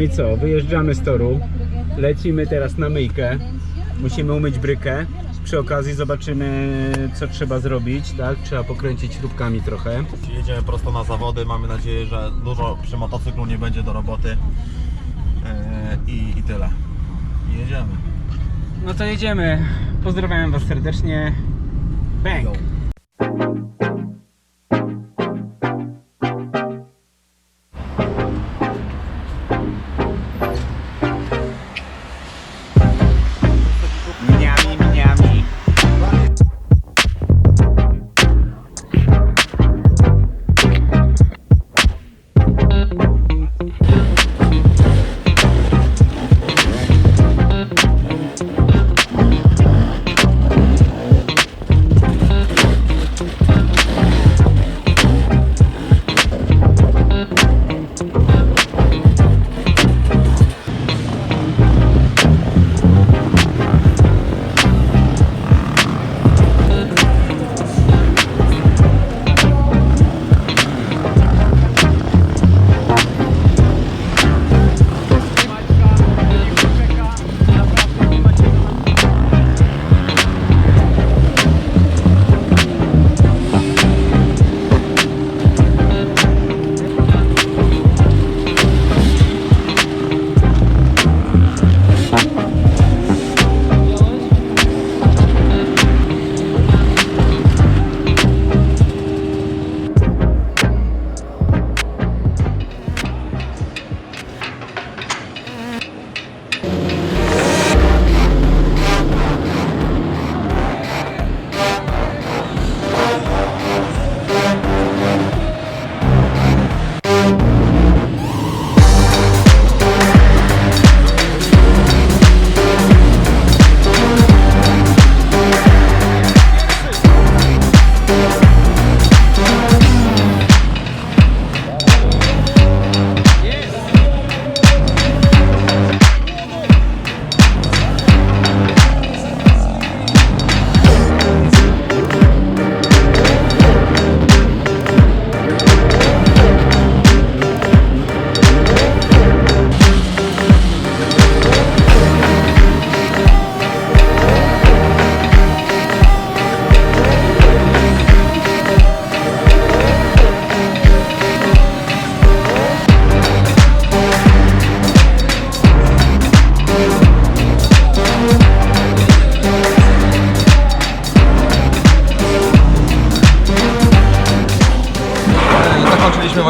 No i co, wyjeżdżamy z toru, lecimy teraz na myjkę, musimy umyć brykę. Przy okazji zobaczymy, co trzeba zrobić, tak? Trzeba pokręcić śrubkami trochę. Jedziemy prosto na zawody. Mamy nadzieję, że dużo przy motocyklu nie będzie do roboty. Eee, I, I tyle. Jedziemy. No to jedziemy. Pozdrawiam Was serdecznie. Bang!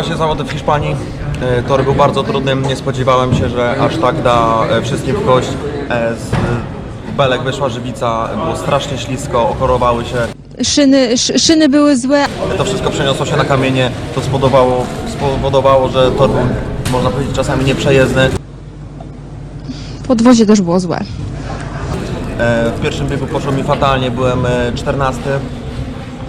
Właśnie zawody w Hiszpanii. E, Tor był bardzo trudny. Nie spodziewałem się, że aż tak da e, wszystkim w kość. E, Z belek wyszła żywica, było strasznie ślisko, okorowały się. Szyny, sz, szyny były złe, To wszystko przeniosło się na kamienie. To spowodowało, spowodowało że tor był, można powiedzieć, czasami nieprzejezdny. podwozie też było złe. W pierwszym biegu poszło mi fatalnie, byłem e, 14.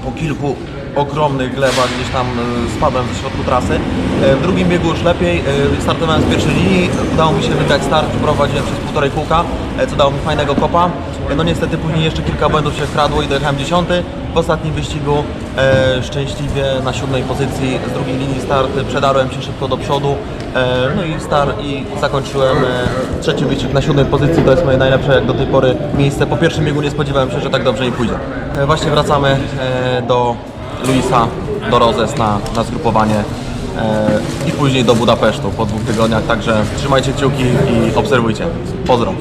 Po kilku ogromnych glebach gdzieś tam e, spadłem ze środku trasy. E, W drugim biegu już lepiej, e, startowałem z pierwszej linii, udało mi się wygrać start, prowadziłem przez półtorej kółka, co dało mi fajnego kopa. No niestety później jeszcze kilka błędów się wkradło i dojechałem dziesiąty. W ostatnim wyścigu szczęśliwie na siódmej pozycji z drugiej linii start przedarłem się szybko do przodu. No i start i zakończyłem trzeci wyścig na siódmej pozycji. To jest moje najlepsze jak do tej pory miejsce. Po pierwszym biegu nie spodziewałem się, że tak dobrze mi pójdzie. Właśnie wracamy do Luisa, do Rozes na, na zgrupowanie e, i później do Budapesztu po dwóch tygodniach. Także trzymajcie kciuki i obserwujcie. Pozdro.